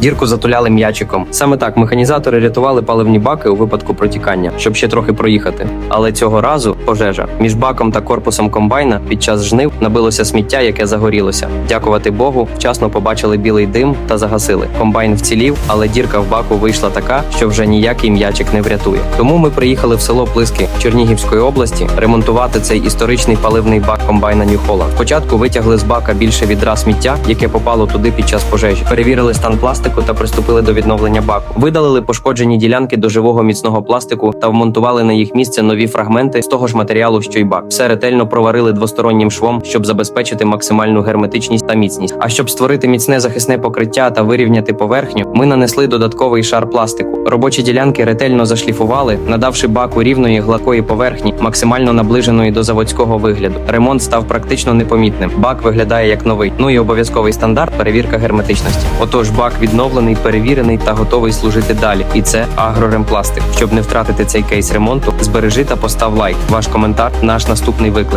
Дірку затуляли м'ячиком. Саме так механізатори рятували паливні баки у випадку протікання, щоб ще трохи проїхати. Але цього разу пожежа між баком та корпусом комбайна під час жнив набилося сміття, яке загорілося. Дякувати Богу, вчасно побачили білий дим та загасили. Комбайн вцілів, але дірка в баку вийшла така, що вже ніякий м'ячик не врятує. Тому ми приїхали в село Плиски Чернігівської області ремонтувати цей історичний паливний бак комбайна Нью-Холланд. Спочатку витягли з бака більше відра сміття, яке попало туди під час пожежі. Перевірили стан пластику та приступили до відновлення баку. Видалили пошкоджені ділянки до живого міцного пластику та вмонтували на їх місце нові фрагменти з того ж матеріалу, що й бак. Все ретельно проварили двостороннім швом, щоб забезпечити максимальну герметичність та міцність. А щоб створити міцне захисне покриття та вирівняти поверхню, ми нанесли додатковий шар пластику. Робочі ділянки ретельно зашліфували, надавши баку рівної гладкої поверхні, максимально наближеної до заводського вигляду. Ремонт став практично непомітним. Бак виглядає як новий. Ну і обов'язковий стандарт перевірка герметичності. Отож, бак відновлений, перевірений та готовий служити далі. І це агроремпластик. Щоб не втратити цей кейс ремонту, збережи та постав лайк. Ваш коментар наш наступний виклик.